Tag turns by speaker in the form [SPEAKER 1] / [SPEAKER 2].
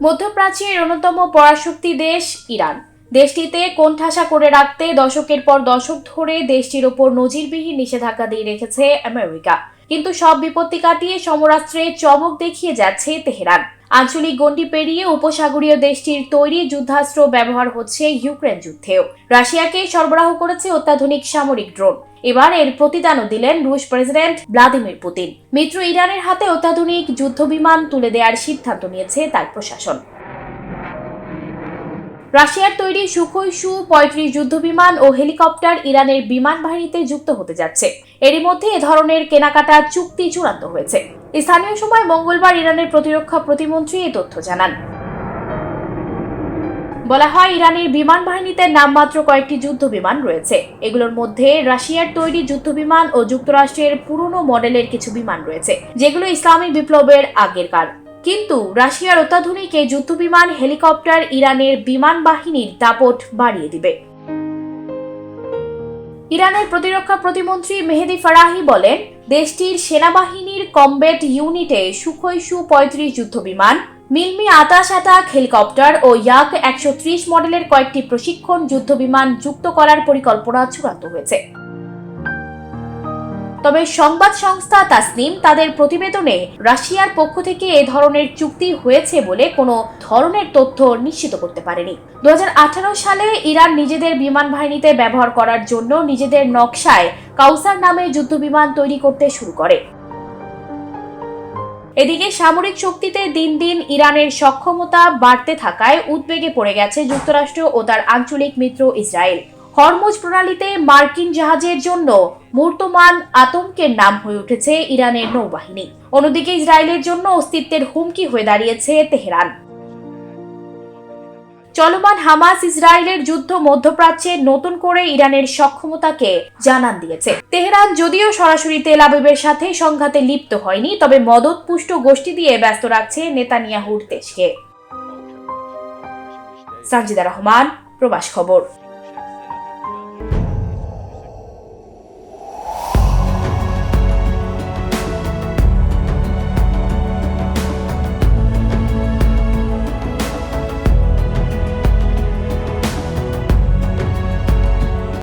[SPEAKER 1] মধ্যপ্রাচ্যের অন্যতম পরাশক্তি দেশ ইরান। দেশটিতে কোণঠাসা করে রাখতে দশকের পর দশক ধরে দেশটির ওপর নজিরবিহীন নিষেধাজ্ঞা দিয়ে রেখেছে আমেরিকা। কিন্তু সব বিপত্তি কাটিয়ে সমরাস্ত্রে চমক দেখিয়ে যাচ্ছে তেহরান। আঞ্চলিক গণ্ডি পেরিয়ে উপসাগরীয় দেশটির তৈরি যুদ্ধাস্ত্র ব্যবহার হচ্ছে ইউক্রেন যুদ্ধেও। রাশিয়াকে সরবরাহ করেছে অত্যাধুনিক সামরিক ড্রোন। এবার এর প্রতিদানও দিলেন রুশ প্রেসিডেন্ট ভ্লাদিমির পুতিন। মিত্র ইরানের হাতে অত্যাধুনিক যুদ্ধবিমান তুলে দেওয়ার সিদ্ধান্ত নিয়েছে তার প্রশাসন। রাশিয়ার তৈরি সুখোই সু পঁয়ত্রিশ যুদ্ধবিমান ও হেলিকপ্টার ইরানের বিমান বাহিনীতে যুক্ত হতে যাচ্ছে। এরই মধ্যে এ ধরনের কেনাকাটা চুক্তি চূড়ান্ত হয়েছে। স্থানীয় সময় মঙ্গলবার ইরানের প্রতিরক্ষা প্রতিমন্ত্রী এই তথ্য জানান। বলা হয়, ইরানের বিমান বাহিনীতে নামমাত্র কয়েকটি যুদ্ধ বিমান রয়েছে। এগুলোর মধ্যে রাশিয়ার তৈরি যুদ্ধ বিমান ও যুক্তরাষ্ট্রের পুরনো মডেলের কিছু বিমান রয়েছে, যেগুলো ইসলামী বিপ্লবের আগেরকার। কিন্তু রাশিয়ার অত্যাধুনিক এই যুদ্ধবিমান হেলিকপ্টার ইরানের বিমান বাহিনীর দাপট বাড়িয়ে দিবে। ইরানের প্রতিরক্ষা প্রতিমন্ত্রী মেহেদি ফারাহি বলেন, দেশটির সেনাবাহিনীর কমব্যাট ইউনিটে সুখই সু পঁয়ত্রিশ যুদ্ধবিমান, মিলমি আতাশ আতাক হেলিকপ্টার ও ইয়াক একশো ত্রিশ মডেলের কয়েকটি প্রশিক্ষণ যুদ্ধবিমান যুক্ত করার পরিকল্পনা চূড়ান্ত হয়েছে। তবে সংবাদ সংস্থা তাসনিম তাদের প্রতিবেদনে রাশিয়ার পক্ষ থেকে এ ধরনের চুক্তি হয়েছে বলে কোনো ধরনের তথ্য নিশ্চিত করতে পারেনি। দু হাজার আঠারো সালে ইরান নিজেদের বিমান বাহিনীতে ব্যবহার করার জন্য নিজেদের নকশায় কাউসার নামে যুদ্ধবিমান তৈরি করতে শুরু করে। এদিকে সামরিক শক্তিতে দিন দিন ইরানের সক্ষমতা বাড়তে থাকায় উদ্বেগে পড়ে গেছে যুক্তরাষ্ট্র ও তার আঞ্চলিক মিত্র ইসরায়েল। হরমুজ প্রণালীতে মার্কিন জাহাজের জন্য মূর্তমান আতঙ্কের নাম হয়ে উঠেছে ইরানের নৌবাহিনী। অন্যদিকে ইসরায়েলের জন্য অস্তিত্বের হুমকি হয়ে দাঁড়িয়েছে তেহরান। চলমান হামাস ইসরায়েলের যুদ্ধ মধ্যপ্রাচ্যে নতুন করে ইরানের সক্ষমতাকে জানান দিয়েছে। তেহরান যদিও সরাসরি তেল আবিবের সাথে সংঘাতে লিপ্ত হয়নি, তবে মদতপুষ্ট গোষ্ঠী দিয়ে ব্যস্ত রাখছে নেতানিয়াহুর দেশকে। সানজিদা রহমান, প্রবাস খবর।